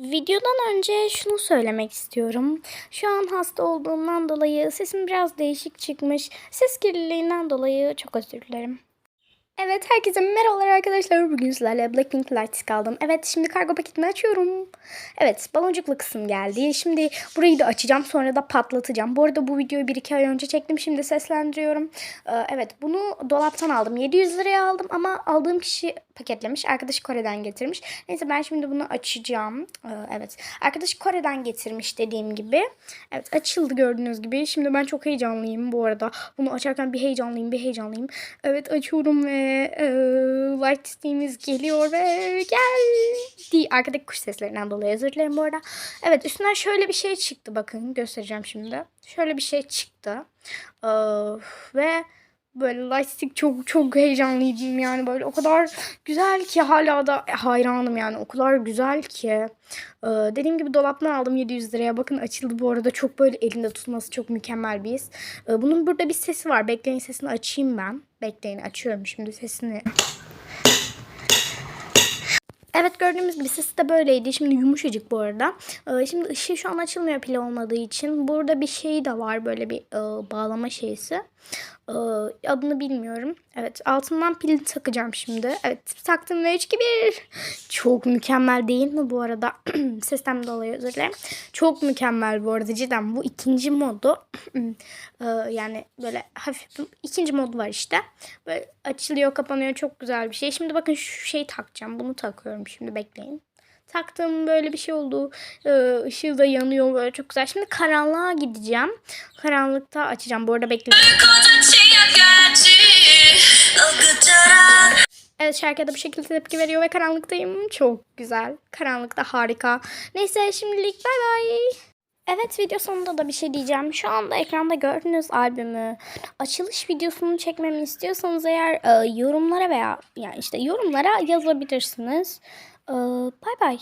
Videodan önce şunu söylemek istiyorum. Şu an hasta olduğumdan dolayı sesim biraz değişik çıkmış. Ses kirliliğinden dolayı çok özür dilerim. Evet herkese merhabalar arkadaşlar. Bugün sizlerle Blackpink Lights kaldım. Evet şimdi kargo paketimi açıyorum. Evet baloncuklu kısım geldi. Şimdi burayı da açacağım sonra da patlatacağım. Bu arada bu videoyu 1-2 ay önce çektim. Şimdi seslendiriyorum. Ee, evet bunu dolaptan aldım. 700 liraya aldım ama aldığım kişi paketlemiş. Arkadaşı Kore'den getirmiş. Neyse ben şimdi bunu açacağım. Ee, evet arkadaşı Kore'den getirmiş dediğim gibi. Evet açıldı gördüğünüz gibi. Şimdi ben çok heyecanlıyım bu arada. Bunu açarken bir heyecanlıyım bir heyecanlıyım. Evet açıyorum ve light isteğimiz geliyor ve geldi. Arkadaki kuş seslerinden dolayı özür dilerim bu arada. Evet üstünden şöyle bir şey çıktı bakın göstereceğim şimdi. Şöyle bir şey çıktı. Ee, ve böyle lightstick çok çok heyecanlıydım yani böyle o kadar güzel ki hala da hayranım yani o kadar güzel ki. Ee, dediğim gibi dolaptan aldım 700 liraya. Bakın açıldı bu arada çok böyle elinde tutması çok mükemmel bir his. Ee, bunun burada bir sesi var. Bekleyin sesini açayım ben. Bekleyin açıyorum şimdi sesini. Evet gördüğümüz gibi sesi de böyleydi. Şimdi yumuşacık bu arada. Ee, şimdi ışığı şu an açılmıyor pil olmadığı için. Burada bir şey de var böyle bir e, bağlama şeysi. Ee, adını bilmiyorum. Evet altından pil takacağım şimdi. Evet taktım ve 3 2 1. Çok mükemmel değil mi bu arada? Sesten dolayı özür dilerim. Çok mükemmel bu arada cidden. Bu ikinci modu. Ee, yani böyle hafif ikinci modu var işte. Böyle açılıyor kapanıyor çok güzel bir şey. Şimdi bakın şu şeyi takacağım. Bunu takıyorum şimdi bekleyin. Taktım böyle bir şey oldu. Ee, ışığı da yanıyor böyle çok güzel. Şimdi karanlığa gideceğim. Karanlıkta açacağım. Bu arada bekleyin. Evet şarkıya bu şekilde tepki veriyor ve karanlıktayım. Çok güzel. Karanlıkta harika. Neyse şimdilik bay bay. Evet video sonunda da bir şey diyeceğim. Şu anda ekranda gördüğünüz albümü açılış videosunu çekmemi istiyorsanız eğer e, yorumlara veya yani işte yorumlara yazabilirsiniz. E, bay bay.